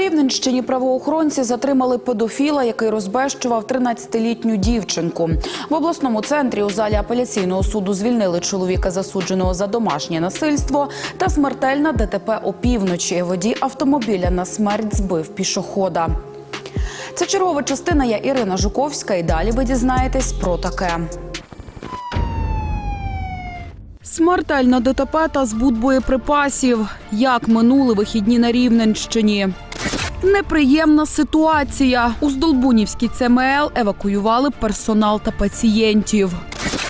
Рівненщині правоохоронці затримали педофіла, який розбещував 13-літню дівчинку. В обласному центрі у залі апеляційного суду звільнили чоловіка, засудженого за домашнє насильство та смертельна ДТП опівночі. Водій автомобіля на смерть збив пішохода. Це чергова частина. Я Ірина Жуковська. І далі ви дізнаєтесь про таке. Смертельна ДТП та збут боєприпасів. Як минули вихідні на Рівненщині. Неприємна ситуація. У Здолбунівській ЦМЛ евакуювали персонал та пацієнтів.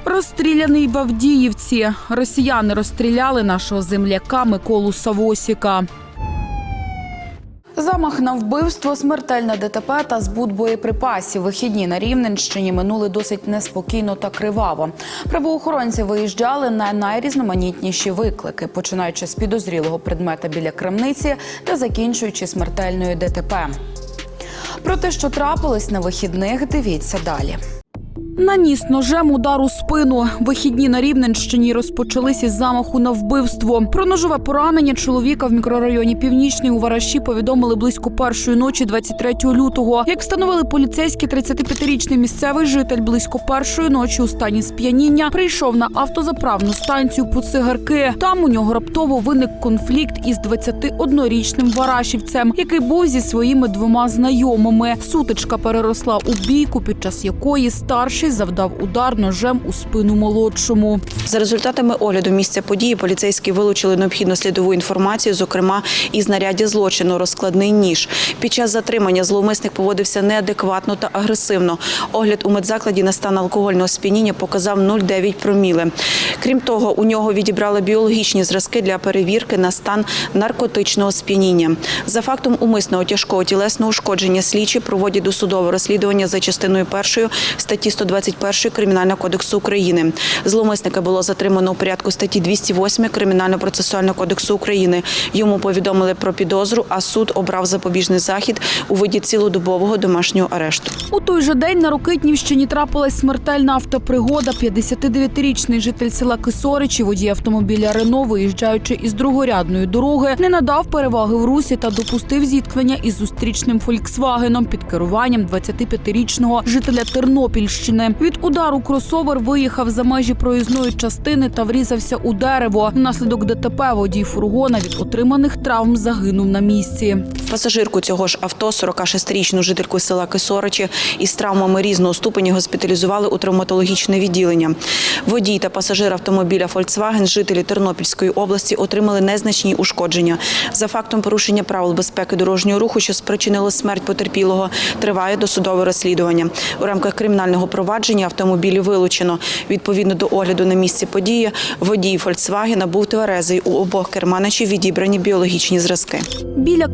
Розстріляний в Авдіївці. Росіяни розстріляли нашого земляка Миколу Савосіка. Замах на вбивство, смертельне ДТП та збут боєприпасів. Вихідні на Рівненщині минули досить неспокійно та криваво. Правоохоронці виїжджали на найрізноманітніші виклики, починаючи з підозрілого предмета біля крамниці та закінчуючи смертельною ДТП. Про те, що трапилось на вихідних, дивіться далі. Наніс ножем удар у спину. Вихідні на Рівненщині розпочались із замаху на вбивство. Про ножове поранення чоловіка в мікрорайоні Північний у Вараші повідомили близько першої ночі 23 лютого. Як встановили поліцейські, 35-річний місцевий житель близько першої ночі у стані сп'яніння прийшов на автозаправну станцію по цигарки. Там у нього раптово виник конфлікт із 21-річним варашівцем, який був зі своїми двома знайомими. Сутичка переросла у бійку, під час якої старший завдав удар ножем у спину молодшому. За результатами огляду місця події поліцейські вилучили необхідну слідову інформацію, зокрема і знаряддя злочину розкладний ніж. Під час затримання зловмисник поводився неадекватно та агресивно. Огляд у медзакладі на стан алкогольного сп'яніння показав 0,9 проміли. Крім того, у нього відібрали біологічні зразки для перевірки на стан наркотичного сп'яніння. За фактом умисного тяжкого тілесного ушкодження слідчі проводять досудове розслідування за частиною першої статті 121 Кримінального кодексу України. Зловмисника було затримано у порядку статті 208 Кримінально-процесуального кодексу України. Йому повідомили про підозру, а суд обрав запобіжний захід у виді цілодобового домашнього арешту. У той же день на Рокитнівщині трапилась смертельна автопригода. 59-річний житель села Кисоричі, водій автомобіля Рено, виїжджаючи із другорядної дороги, не надав переваги в русі та допустив зіткнення із зустрічним Фольксвагеном під керуванням 25-річного жителя Тернопільщини. Від удару кросовер виїхав за межі проїзної частини та врізався у дерево. Внаслідок ДТП водій фургона від отриманих травм загинув на місці. Пасажирку цього ж авто, 46-річну жительку села Кисоричі, із травмами різного ступені госпіталізували у травматологічне відділення. Водій та пасажир автомобіля Volkswagen, жителі Тернопільської області, отримали незначні ушкодження. За фактом порушення правил безпеки дорожнього руху, що спричинило смерть потерпілого, триває досудове розслідування. У рамках кримінального провадження автомобілі вилучено. Відповідно до огляду на місці події, водій Volkswagen був тверезий. У обох керманичів відібрані біологічні зразки. Біля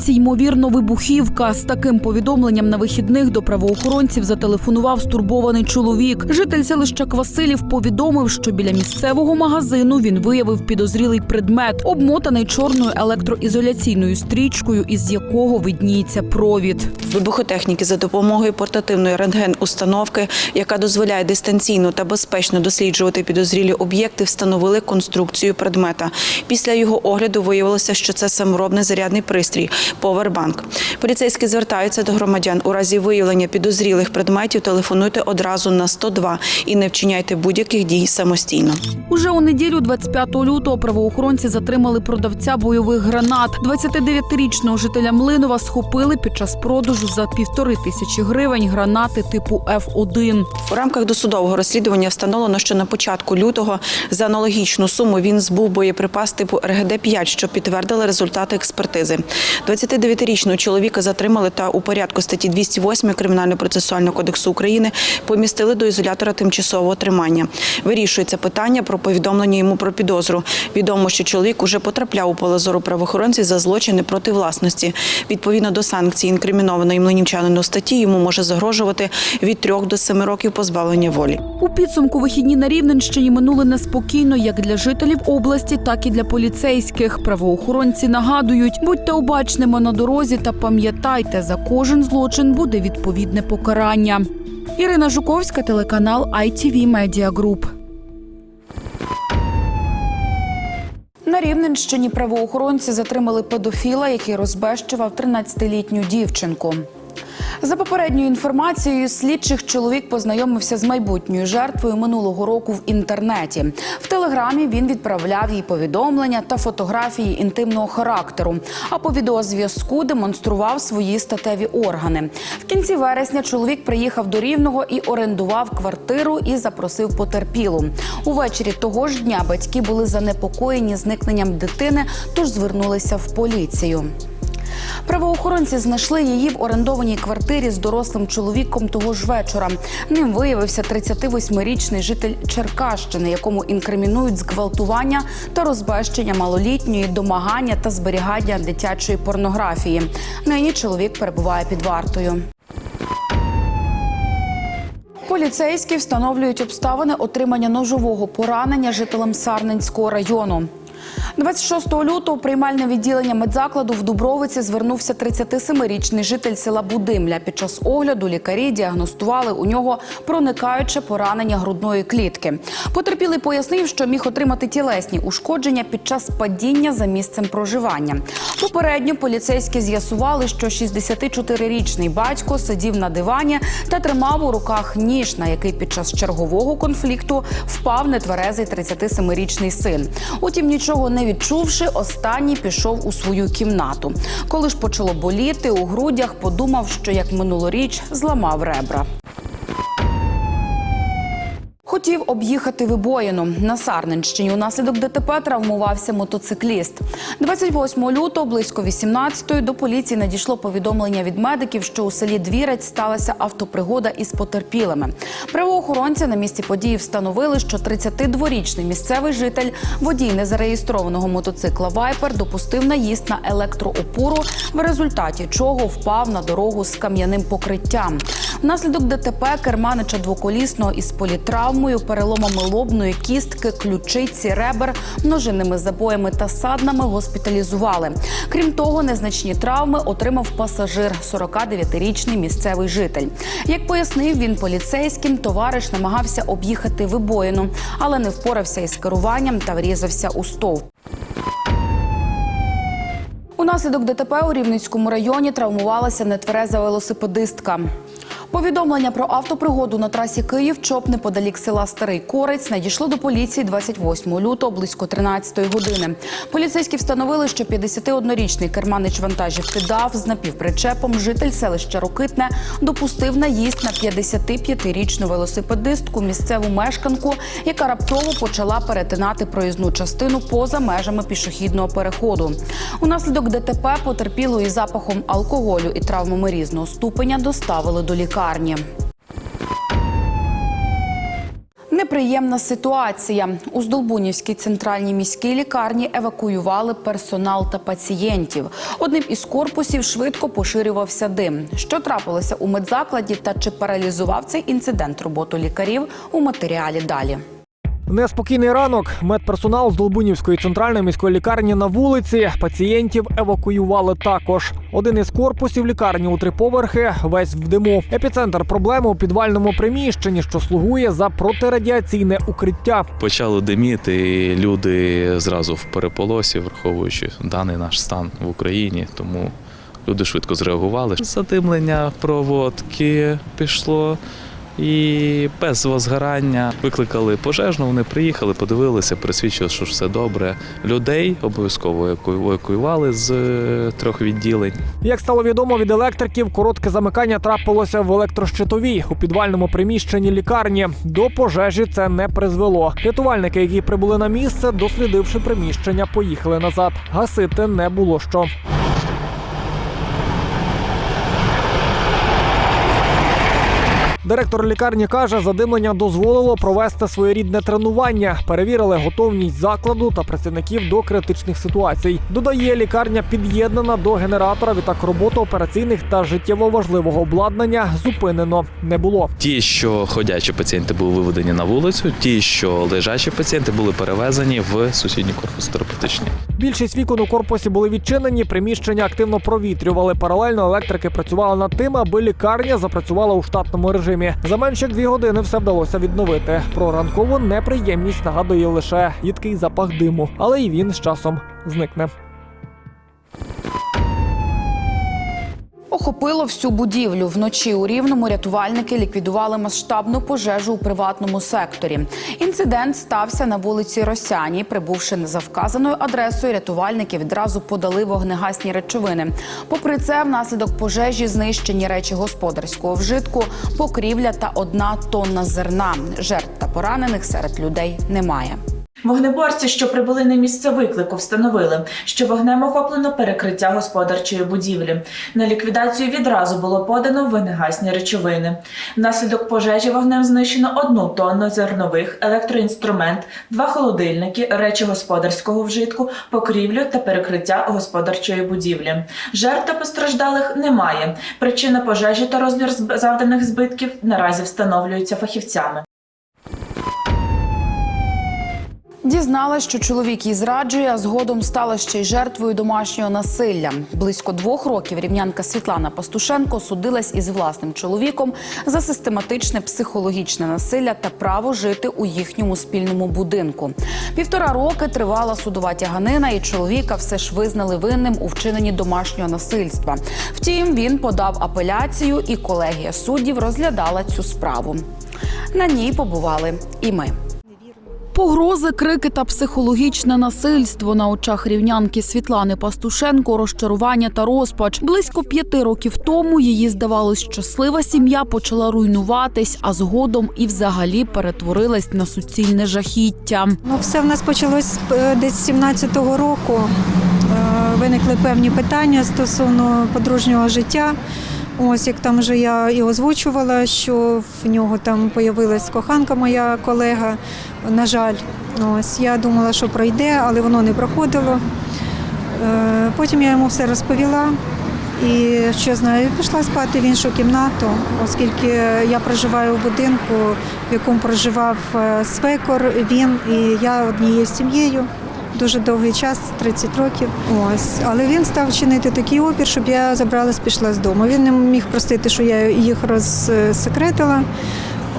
крамниці, ймовірно, вибухівка. З таким повідомленням на вихідних до правоохоронців зателефонував стурбований чоловік. Житель селища Квасилів повідомив, що біля місцевого магазину він виявив підозрілий предмет, обмотаний чорною електроізоляційною стрічкою, із якого видніється провід. Вибухотехніки за допомогою портативної рентген-установки, яка дозволяє дистанційно та безпечно досліджувати підозрілі об'єкти, встановили конструкцію предмета. Після його огляду виявилося, що це саморобний зарядний пристрій повербанк. Поліцейські звертаються до громадян у разі виявлення підозрілих предметів. Телефонуйте одразу на 102 і не вчиняйте будь-яких дій самостійно. Уже у неділю, 25 лютого, правоохоронці затримали продавця бойових гранат. 29-річного жителя Млинова схопили під час продажу за півтори тисячі гривень гранати типу F1. У рамках досудового розслідування встановлено, що на початку лютого за аналогічну суму він збув боєприпас типу РГД-5, що підтвердили результати експертизи. 29-річного чоловіка затримали та у порядку статті 208 Кримінально-процесуального кодексу України помістили до ізолятора тимчасового тримання. Вирішується питання про повідомлення йому про підозру. Відомо, що чоловік уже потрапляв у поле зору правоохоронців за злочини проти власності. Відповідно до санкцій інкримінованої млинівчанину статті йому може загрожувати від 3 до 7 років позбавлення волі. У підсумку вихідні на Рівненщині минули неспокійно як для жителів області, так і для поліцейських. Правоохоронці нагадують, будьте обачними на дорозі та пам'ятайте, за кожен злочин буде відповідне покарання. Ірина Жуковська, телеканал ITV Media Group. На Рівненщині правоохоронці затримали педофіла, який розбещував 13-літню дівчинку. За попередньою інформацією, слідчих чоловік познайомився з майбутньою жертвою минулого року в інтернеті. В телеграмі він відправляв їй повідомлення та фотографії інтимного характеру. А по відеозв'язку демонстрував свої статеві органи. В кінці вересня чоловік приїхав до Рівного і орендував квартиру і запросив потерпілу. Увечері того ж дня батьки були занепокоєні зникненням дитини, тож звернулися в поліцію. Правоохоронці знайшли її в орендованій квартирі з дорослим чоловіком того ж вечора. Ним виявився 38-річний житель Черкащини, якому інкримінують зґвалтування та розбещення малолітньої, домагання та зберігання дитячої порнографії. Нині чоловік перебуває під вартою. Поліцейські встановлюють обставини отримання ножового поранення жителям Сарненського району. 26 лютого приймальне відділення медзакладу в Дубровиці звернувся 37-річний житель села Будимля. Під час огляду лікарі діагностували у нього проникаюче поранення грудної клітки. Потерпілий пояснив, що міг отримати тілесні ушкодження під час падіння за місцем проживання. Попередньо поліцейські з'ясували, що 64-річний батько сидів на дивані та тримав у руках ніж, на який під час чергового конфлікту впав нетверезий 37-річний син. Утім, нічого не відчувши, останній пішов у свою кімнату. Коли ж почало боліти у грудях, подумав, що як минулоріч зламав ребра. Хотів об'їхати вибоїну на Сарненщині. Унаслідок ДТП травмувався мотоцикліст. 28 лютого близько 18-ї до поліції надійшло повідомлення від медиків, що у селі Двірець сталася автопригода із потерпілими. Правоохоронці на місці події встановили, що 32-річний місцевий житель, водій незареєстрованого мотоцикла Вайпер, допустив наїзд на електроопору, в результаті чого впав на дорогу з кам'яним покриттям. Внаслідок ДТП керманича двоколісного із політравмою, переломами лобної кістки, ключиці, ребер, множинними забоями та саднами госпіталізували. Крім того, незначні травми отримав пасажир, 49-річний місцевий житель. Як пояснив він поліцейським, товариш намагався об'їхати вибоїну, але не впорався із керуванням та врізався у стовп. Унаслідок ДТП у Рівненському районі травмувалася нетвереза велосипедистка. Повідомлення про автопригоду на трасі Київ чоп неподалік села Старий Корець надійшло до поліції 28 лютого близько 13 години. Поліцейські встановили, що 51-річний керманич вантажівки ДАВ з напівпричепом житель селища Рокитне допустив наїзд на 55-річну велосипедистку, місцеву мешканку, яка раптово почала перетинати проїзну частину поза межами пішохідного переходу. Унаслідок ДТП потерпілої запахом алкоголю і травмами різного ступеня доставили до лікарні. Неприємна ситуація. У Здолбунівській центральній міській лікарні евакуювали персонал та пацієнтів. Одним із корпусів швидко поширювався дим. Що трапилося у медзакладі та чи паралізував цей інцидент роботу лікарів у матеріалі далі. Неспокійний ранок. Медперсонал з Долбунівської центральної міської лікарні на вулиці. Пацієнтів евакуювали також. Один із корпусів лікарні у три поверхи, весь в диму. Епіцентр проблеми у підвальному приміщенні, що слугує за протирадіаційне укриття. Почало диміти, і люди зразу в переполосі, враховуючи даний наш стан в Україні. Тому люди швидко зреагували. Задимлення проводки пішло. І без возгорання викликали пожежну. Вони приїхали, подивилися, присвідчили, що все добре. Людей обов'язково евакуювали з е, трьох відділень. Як стало відомо від електриків, коротке замикання трапилося в електрощитовій у підвальному приміщенні лікарні. До пожежі це не призвело. Рятувальники, які прибули на місце, дослідивши приміщення, поїхали назад. Гасити не було що. Директор лікарні каже, задимлення дозволило провести своєрідне тренування, перевірили готовність закладу та працівників до критичних ситуацій. Додає, лікарня під'єднана до генератора. Відтак роботу операційних та життєво важливого обладнання зупинено не було. Ті, що ходячі пацієнти були виведені на вулицю, ті, що лежачі пацієнти були перевезені в сусідній корпус терапевтичний. Більшість вікон у корпусі були відчинені, приміщення активно провітрювали. Паралельно електрики працювали над тим, аби лікарня запрацювала у штатному режимі. За менше дві години все вдалося відновити. Про ранкову неприємність нагадує лише їдкий запах диму, але і він з часом зникне. Охопило всю будівлю. Вночі у Рівному рятувальники ліквідували масштабну пожежу у приватному секторі. Інцидент стався на вулиці Росяній. Прибувши за вказаною адресою, рятувальники відразу подали вогнегасні речовини. Попри це, внаслідок пожежі знищені речі господарського вжитку, покрівля та одна тонна зерна. Жертв та поранених серед людей немає. Вогнеборці, що прибули на місце виклику, встановили, що вогнем охоплено перекриття господарчої будівлі. На ліквідацію відразу було подано винегасні речовини. Внаслідок пожежі вогнем знищено одну тонну зернових, електроінструмент, два холодильники, речі господарського вжитку, покрівлю та перекриття господарчої будівлі. Жертв та постраждалих немає. Причина пожежі та розмір завданих збитків наразі встановлюються фахівцями. Дізналась, що чоловік її зраджує, а згодом стала ще й жертвою домашнього насилля. Близько двох років рівнянка Світлана Пастушенко судилась із власним чоловіком за систематичне психологічне насилля та право жити у їхньому спільному будинку. Півтора роки тривала судова тяганина, і чоловіка все ж визнали винним у вчиненні домашнього насильства. Втім, він подав апеляцію, і колегія суддів розглядала цю справу. На ній побували і ми. Погрози, крики та психологічне насильство на очах рівнянки Світлани Пастушенко, розчарування та розпач. Близько п'яти років тому її здавалось, щаслива сім'я почала руйнуватись, а згодом і взагалі перетворилась на суцільне жахіття. Ну, все в нас почалось е, десь з 17-го року. Е, Виникли певні питання стосовно подружнього життя. Ось як там вже я і озвучувала, що в нього там появилась коханка, моя колега. На жаль, ось я думала, що пройде, але воно не проходило. Е, Потім я йому все розповіла. І що знаю, пішла спати в іншу кімнату, оскільки я проживаю в будинку, в якому проживав е, свекор, він і я однією сім'єю. Дуже довгий час, 30 років. Ось, але він став чинити такий опір, щоб я забралась, пішла з дому. Він не міг простити, що я їх розсекретила.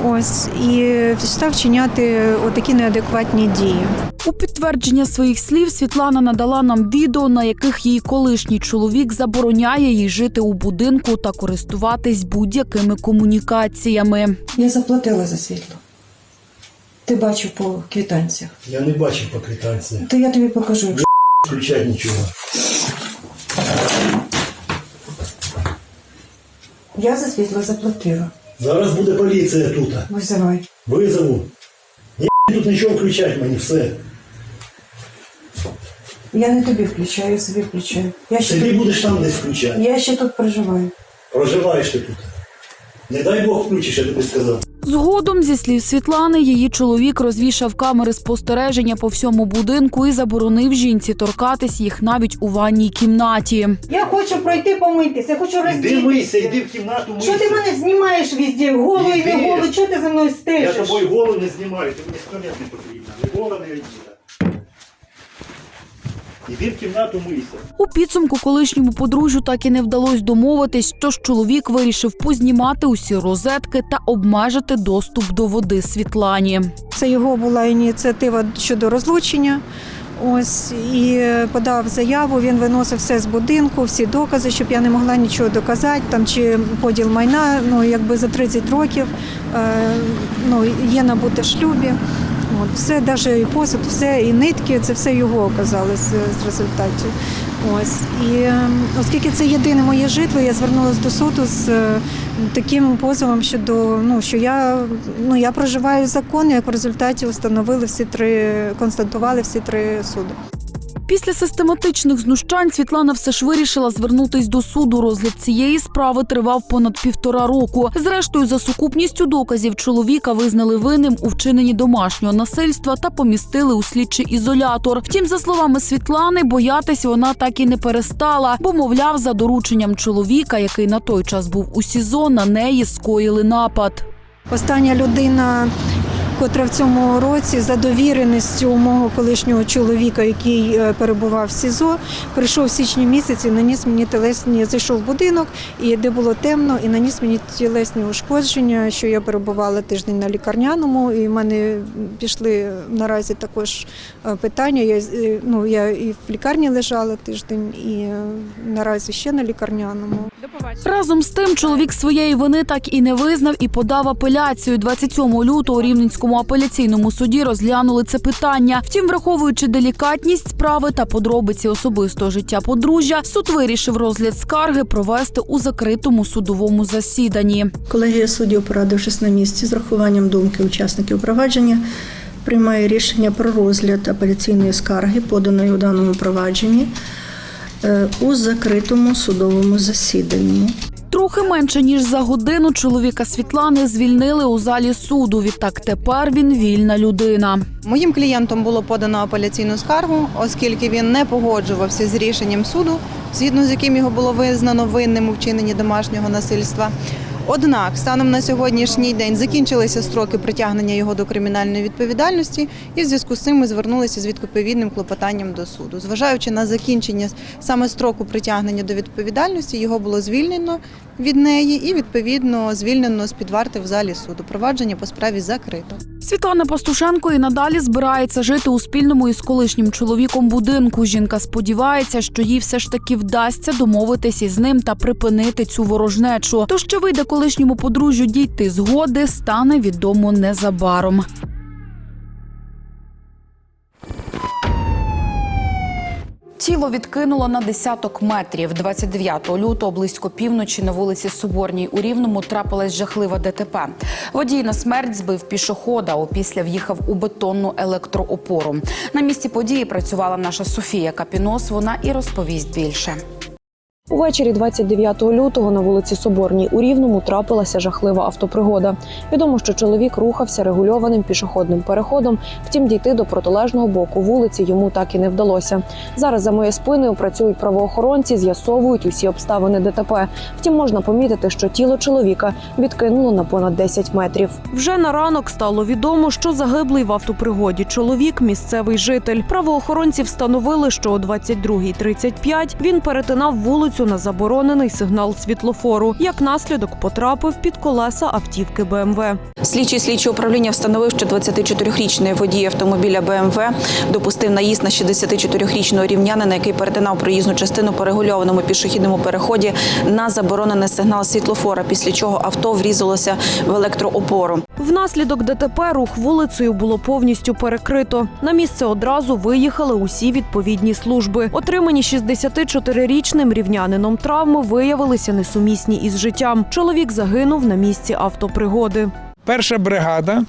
Ось і став чиняти отакі неадекватні дії. У підтвердження своїх слів Світлана надала нам відео, на яких її колишній чоловік забороняє їй жити у будинку та користуватись будь-якими комунікаціями. Я заплатила за світло. Ти бачив по квитанціях. Я не бачив по квитанції. То я тобі покажу. якщо- Включать нічого. Я за світло заплатила. Зараз буде поліція тут. Визивай. Визову. Ні тут нічого включать мені, все. Я не тобі включаю, я собі включаю. Я ще, Собі тут, будеш там десь включати. я ще тут проживаю. Проживаєш ти тут. Не дай Бог включиш, я тобі сказав. Згодом, зі слів Світлани, її чоловік розвішав камери спостереження по всьому будинку і заборонив жінці торкатись їх навіть у ванній кімнаті. Я хочу пройти помитися, я хочу Іди мийся, іди в кімнату мийся. Що ти мене знімаєш візді? голу і не Іди. голу, чого ти за мною Я стежиш? тобою голову не знімаю, ти мені сконець не потрібна. Не. Іди в кімнату мийся. У підсумку колишньому подружжю так і не вдалось домовитись, тож чоловік вирішив познімати усі розетки та обмежити доступ до води Світлані. Це його була ініціатива щодо розлучення. Ось і подав заяву. Він виносив все з будинку, всі докази, щоб я не могла нічого доказати. Там чи поділ майна, ну якби за 30 років е, ну, є набуте в шлюбі. От, все, навіть і посуд, все, і нитки, це все його оказалось з результатів. Ось. І е, оскільки це єдине моє житло, я звернулася до суду з е, таким позовом щодо ну, що я, ну, я проживаю законно, як в результаті встановили всі три, констатували всі три суди. Після систематичних знущань Світлана все ж вирішила звернутись до суду. Розгляд цієї справи тривав понад півтора року. Зрештою, за сукупністю доказів чоловіка визнали винним у вчиненні домашнього насильства та помістили у слідчий ізолятор. Втім, за словами Світлани, боятись вона так і не перестала, бо, мовляв, за дорученням чоловіка, який на той час був у СІЗО, на неї скоїли напад. Остання людина, котра в цьому році за довіреністю мого колишнього чоловіка, який е, перебував в СІЗО, прийшов в січні місяці, наніс мені телесні, зайшов в будинок, і де було темно, і наніс мені тілесні ушкодження, що я перебувала тиждень на лікарняному, і в мене пішли наразі також е, питання. Я, е, ну, я і в лікарні лежала тиждень, і наразі ще на лікарняному. Разом з тим, чоловік своєї вини так і не визнав і подав апеляцію. 27 лютого у Рівненському апеляційному суді розглянули це питання. Втім, враховуючи делікатність справи та подробиці особистого життя подружжя, суд вирішив розгляд скарги провести у закритому судовому засіданні. Колегія суддів, порадившись на місці з рахуванням думки учасників провадження, приймає рішення про розгляд апеляційної скарги, поданої у даному провадженні, е, у закритому судовому засіданні. Трохи менше ніж за годину чоловіка Світлани звільнили у залі суду. Відтак тепер він вільна людина. Моїм клієнтом було подано апеляційну скаргу, оскільки він не погоджувався з рішенням суду, згідно з яким його було визнано винним у вчиненні домашнього насильства. Однак, станом на сьогоднішній день закінчилися строки притягнення його до кримінальної відповідальності, і в зв'язку з цим ми звернулися з відповідним клопотанням до суду. Зважаючи на закінчення саме строку притягнення до відповідальності, його було звільнено від неї і відповідно звільнено з під варти в залі суду. Провадження по справі закрито. Світлана Пастушенко і надалі збирається жити у спільному із колишнім чоловіком будинку. Жінка сподівається, що їй все ж таки вдасться домовитись із ним та припинити цю ворожнечу. То ще вийде колишньому подружжю дійти згоди, стане відомо незабаром. Тіло відкинуло на десяток метрів. 29 лютого близько півночі на вулиці Соборній у Рівному трапилась жахлива ДТП. Водій на смерть збив пішохода. Опісля в'їхав у бетонну електроопору. На місці події працювала наша Софія Капінос. Вона і розповість більше. Увечері 29 лютого на вулиці Соборній у Рівному трапилася жахлива автопригода. Відомо, що чоловік рухався регульованим пішохідним переходом. Втім, дійти до протилежного боку вулиці йому так і не вдалося. Зараз за моєю спиною працюють правоохоронці, з'ясовують усі обставини ДТП. Втім, можна помітити, що тіло чоловіка відкинуло на понад 10 метрів. Вже на ранок стало відомо, що загиблий в автопригоді чоловік місцевий житель. Правоохоронці встановили, що о 22.35 він перетинав вулицю на заборонений сигнал світлофору. Як наслідок потрапив під колеса автівки БМВ. Слідчий слідчого управління встановив, що 24-річний водій автомобіля БМВ допустив наїзд на 64-річного рівнянина, який перетинав проїзну частину по регульованому пішохідному переході на заборонений сигнал світлофора, після чого авто врізалося в електроопору. Внаслідок ДТП рух вулицею було повністю перекрито. На місце одразу виїхали усі відповідні служби. Отримані 64-річним рівнянином травми виявилися несумісні із життям. Чоловік загинув на місці автопригоди. Перша бригада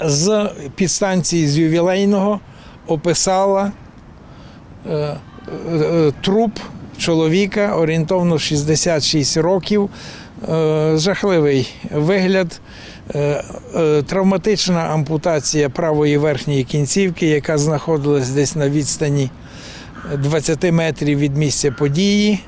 з підстанції з ювілейного описала е, е, труп чоловіка орієнтовно 66 років. Е, Жахливий вигляд, е, е, травматична ампутація правої верхньої кінцівки, яка знаходилась десь на відстані 20 метрів від місця події.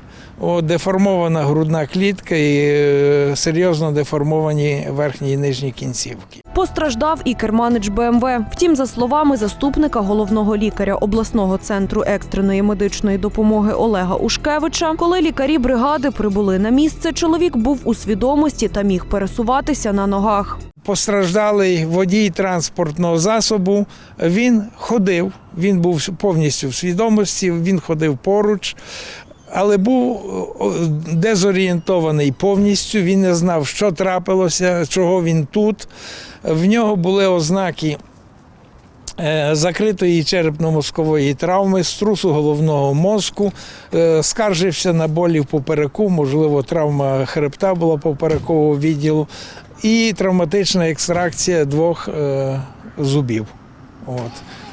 Деформована грудна клітка і е, серйозно деформовані верхні і нижні кінцівки. Постраждав і керманич БМВ. Втім, за словами заступника головного лікаря обласного центру екстреної медичної допомоги Олега Ушкевича, коли лікарі бригади прибули на місце, чоловік був у свідомості та міг пересуватися на ногах. Постраждалий водій транспортного засобу. Він ходив, він був повністю в свідомості, він ходив поруч. Але був дезорієнтований повністю. Він не знав, що трапилося, чого він тут. В нього були ознаки е, закритої черепно-мозкової травми, струсу головного мозку, е, скаржився на болі в попереку, можливо, травма хребта була поперекового відділу, і травматична екстракція двох е, зубів. От.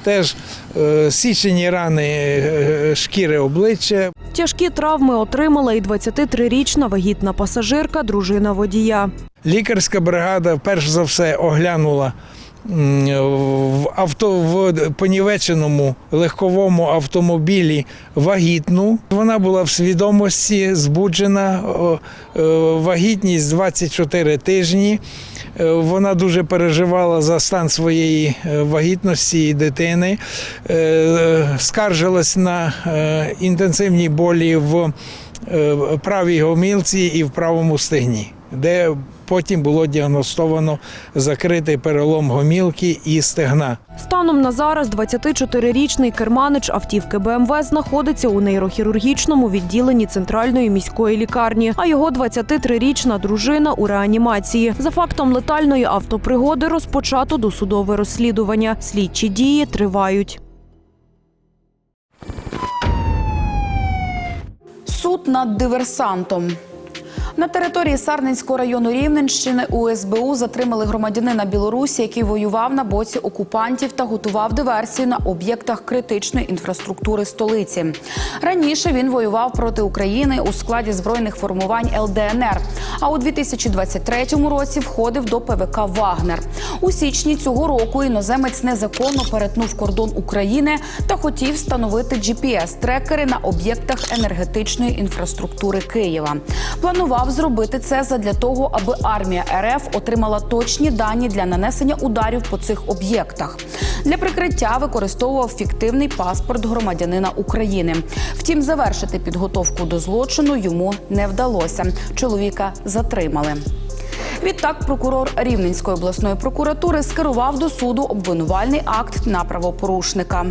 Теж е, січені рани е, шкіри обличчя, Тяжкі травми отримала і 23-річна вагітна пасажирка, дружина водія. Лікарська бригада перш за все оглянула в авто в понівеченому легковому автомобілі вагітну. Вона була в свідомості, збуджена, е, вагітність 24 тижні. Е, Вона дуже переживала за стан своєї е, вагітності і дитини, Е, скаржилась на інтенсивні болі в правій гомілці і в правому стегні, де потім було діагностовано закритий перелом гомілки і стегна. Станом на зараз 24-річний керманич автівки БМВ знаходиться у нейрохірургічному відділенні центральної міської лікарні, а його 23-річна дружина у реанімації. За фактом летальної автопригоди розпочато досудове розслідування. Слідчі дії тривають. Суд над диверсантом. На території Сарненського району Рівненщини у СБУ затримали громадянина Білорусі, який воював на боці окупантів та готував диверсії на об'єктах критичної інфраструктури столиці. Раніше він воював проти України у складі збройних формувань ЛДНР. А у 2023 році входив до ПВК Вагнер. У січні цього року іноземець незаконно перетнув кордон України та хотів встановити GPS-трекери на об'єктах енергетичної інфраструктури Києва. Планував зробити це задля того, аби армія РФ отримала точні дані для нанесення ударів по цих об'єктах. Для прикриття використовував фіктивний паспорт громадянина України. Втім, завершити підготовку до злочину йому не вдалося. Чоловіка затримали. Відтак, прокурор Рівненської обласної прокуратури скерував до суду обвинувальний акт на правопорушника.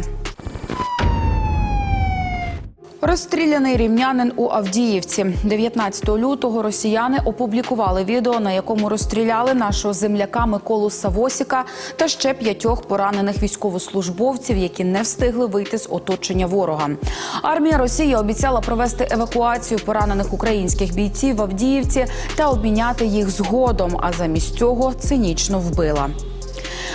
Розстріляний рівнянин у Авдіївці 19 лютого. Росіяни опублікували відео, на якому розстріляли нашого земляка Миколу Савосіка та ще п'ятьох поранених військовослужбовців, які не встигли вийти з оточення ворога. Армія Росії обіцяла провести евакуацію поранених українських бійців в Авдіївці та обміняти їх згодом. А замість цього цинічно вбила.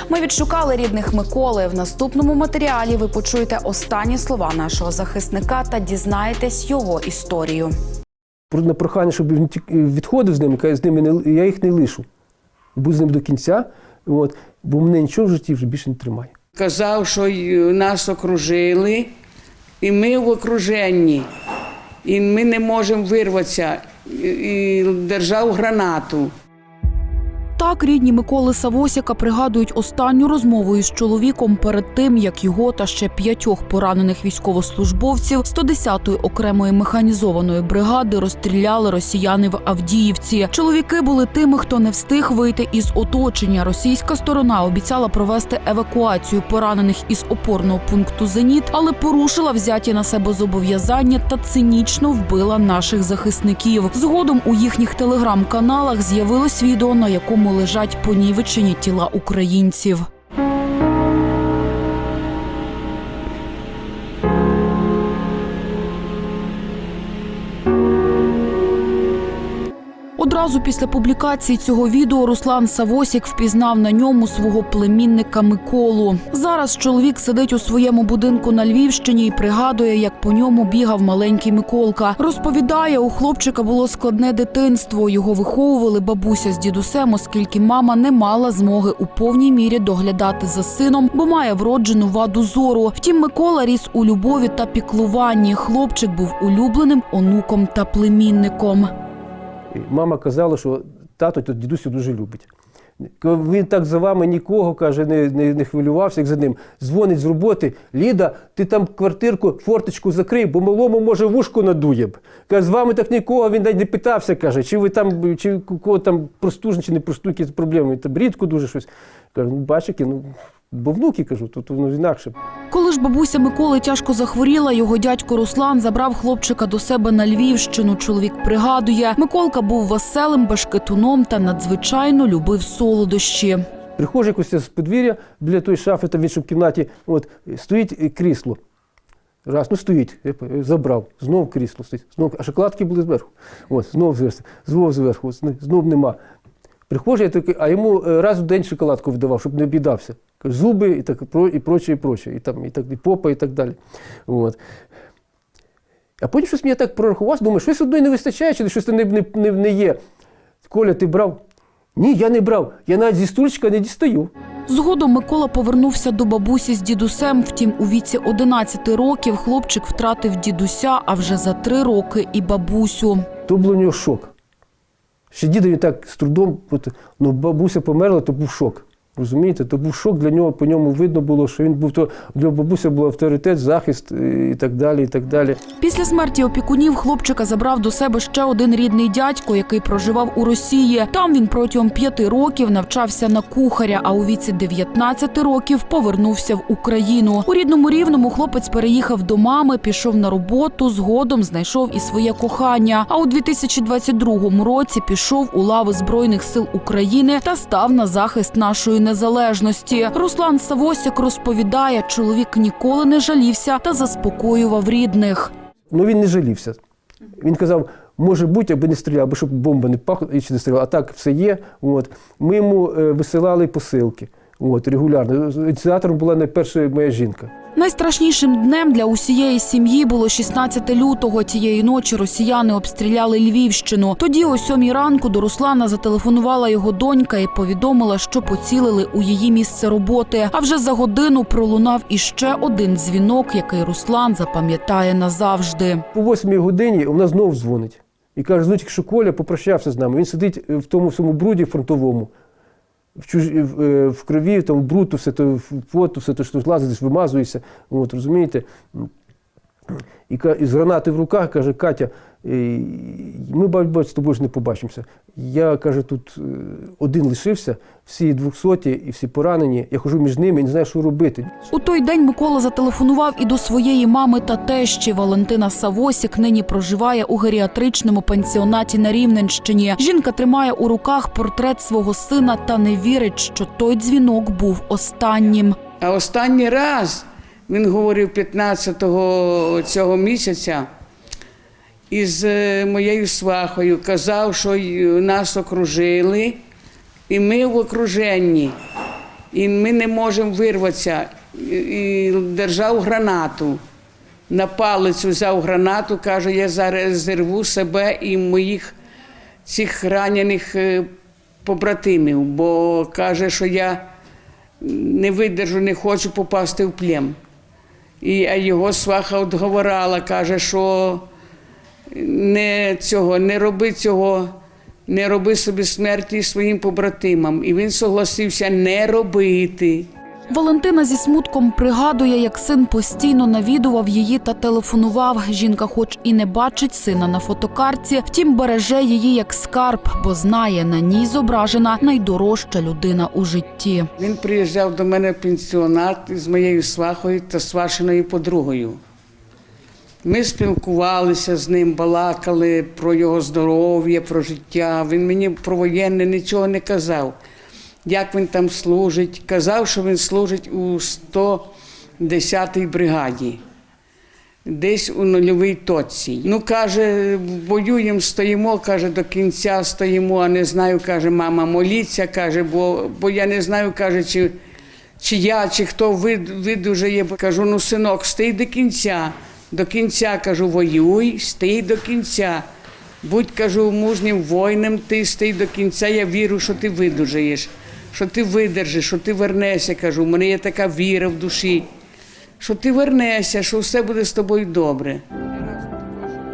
Ми відшукали рідних Миколи. В наступному матеріалі ви почуєте останні слова нашого захисника та дізнаєтесь його історію. на прохання, щоб він відходив з ними, з ними не, я їх не лишу. Буду з ним до кінця, от, бо мене нічого в житті вже більше не тримає. Казав, що нас окружили, і ми в окруженні, і ми не можемо вирватися, і, і держав гранату. Так, рідні Миколи Савосіка пригадують останню розмову із чоловіком перед тим, як його та ще п'ятьох поранених військовослужбовців 110-ї окремої механізованої бригади розстріляли росіяни в Авдіївці. Чоловіки були тими, хто не встиг вийти із оточення. Російська сторона обіцяла провести евакуацію поранених із опорного пункту Зеніт, але порушила взяті на себе зобов'язання та цинічно вбила наших захисників. Згодом у їхніх телеграм-каналах з'явилось відео, на якому лежать понівечені тіла українців. Одразу після публікації цього відео Руслан Савосік впізнав на ньому свого племінника Миколу. Зараз чоловік сидить у своєму будинку на Львівщині і пригадує, як по ньому бігав маленький Миколка. Розповідає, у хлопчика було складне дитинство. Його виховували бабуся з дідусем, оскільки мама не мала змоги у повній мірі доглядати за сином, бо має вроджену ваду зору. Втім, Микола ріс у любові та піклуванні. Хлопчик був улюбленим онуком та племінником. Мама казала, що тато то дідусю дуже любить. Він так за вами нікого каже, не, не, не хвилювався, як за ним. Дзвонить з роботи. Ліда, ти там квартирку, форточку закрий, бо малому може вушку надує. б». Каже, з вами так нікого, він навіть не питався, каже, чи ви там, чи кого там простужні, чи не простужні якісь проблеми. Там рідко дуже щось. Каже, ну бачите, ну, бо внуки кажу, тут воно інакше. Коли ж бабуся Миколи тяжко захворіла, його дядько Руслан забрав хлопчика до себе на Львівщину. Чоловік пригадує, Миколка був веселим башкетуном та надзвичайно любив солодощі. Приходжу якось з подвір'я біля тої шафи, там в кімнаті, от, стоїть крісло. Раз, ну стоїть, я забрав, знову крісло стоїть, знов, а шоколадки були зверху. От, знов зверху, знов зверху, знов нема. Приходжу, я такий, а йому е, раз в день шоколадку видавав, щоб не обідався. Зуби і так і проче, і проче, і там, і так, і попа, і так далі. От. А потім щось мені так прорахувався, думаю, щось одної не вистачає, чи щось не, не, не, не є. Коля, ти брав? Ні, я не брав. Я навіть зі стульчика не дістаю. Згодом Микола повернувся до бабусі з дідусем. Втім, у віці 11 років хлопчик втратив дідуся, а вже за три роки і бабусю. То був у нього шок. Ще діда він так з трудом, ну бабуся померла, то був шок. Розумієте, то був шок для нього, по ньому видно було, що він був то для бабуся був авторитет, захист е, і так далі. і так далі. Після смерті опікунів хлопчика забрав до себе ще один рідний дядько, який проживав у Росії. Там він протягом п'яти років навчався на кухаря, а у віці 19 років повернувся в Україну. У рідному рівному хлопець переїхав до мами, пішов на роботу. Згодом знайшов і своє кохання. А у 2022 році пішов у лави збройних сил України та став на захист нашої незалежності. Руслан Савосік розповідає, чоловік ніколи не жалівся та заспокоював рідних. Ну він не жалівся. Він казав, може бути, аби не стріляв, аби щоб бомба не пахла і чи не стріляла. А так все є. От. Ми йому е, висилали посилки. От, регулярно. Ініціатором була найперша моя жінка. Найстрашнішим днем для усієї сім'ї було 16 лютого. Тієї ночі росіяни обстріляли Львівщину. Тоді, о сьомій ранку, до Руслана зателефонувала його донька і повідомила, що поцілили у її місце роботи. А вже за годину пролунав іще один дзвінок, який Руслан запам'ятає назавжди. По восьмій годині вона знову дзвонить. І каже, ну що Коля попрощався з нами. Він сидить в тому всьому бруді фронтовому, в, чуж... в, е, крові, там, в бруту, все то в поту, все то, що лазиш, вимазуєшся. От, розумієте? І, з гранати в руках каже, Катя, е, ми бать, з тобою ж не побачимося. Я каже, тут е, один лишився, всі двохсоті і всі поранені. Я хожу між ними і не знаю, що робити. У той день Микола зателефонував і до своєї мами та тещі. Валентина Савосік нині проживає у геріатричному пансіонаті на Рівненщині. Жінка тримає у руках портрет свого сина та не вірить, що той дзвінок був останнім. А останній раз він говорив 15-го цього місяця із е, моєю свахою, казав, що нас окружили, і ми в окруженні, і ми не можемо вирватися. І- держав гранату. На палицю взяв гранату, каже, я зараз зірву себе і моїх цих ранених е, побратимів, бо каже, що я не видержу, не хочу попасти в плен. І а його сваха отговорала, каже, що не цього, не роби цього, не роби собі смерті своїм побратимам. І він согласився не робити. Валентина зі смутком пригадує, як син постійно навідував її та телефонував. Жінка, хоч і не бачить сина на фотокартці, втім береже її як скарб, бо знає, на ній зображена найдорожча людина у житті. Він приїжджав до мене в пенсіонат з моєю свахою та свашеною подругою. Ми спілкувалися з ним, балакали про його здоров'я, про життя. Він мені про воєнне нічого не казав. Як він там служить. Казав, що він служить у 110-й бригаді, десь у нульовій точці. Ну, каже, воюємо, стоїмо, каже, до кінця стоїмо, а не знаю, каже, мама, моліться, каже, бо, бо я не знаю, каже, чи, чи я, чи хто видужає. Кажу, ну, синок, стій до кінця. До кінця кажу, воюй, стій до кінця. Будь, кажу, мужнім воїном, ти стій до кінця, я вірю, що ти видужаєш, що ти видержиш, що ти вернешся, кажу. У мене є така віра в душі, що ти вернешся, що все буде з тобою добре.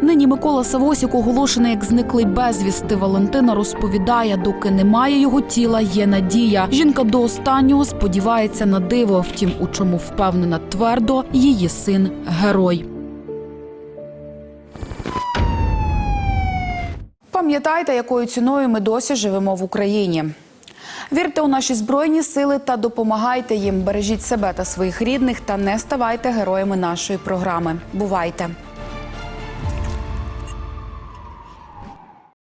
Нині Микола Савосік оголошений як зниклий безвісти. Валентина розповідає, доки немає його тіла, є надія. Жінка до останнього сподівається на диво. Втім, у чому впевнена твердо, її син герой. Пам'ятайте, якою ціною ми досі живемо в Україні. Вірте у наші збройні сили та допомагайте їм. Бережіть себе та своїх рідних та не ставайте героями нашої програми. Бувайте!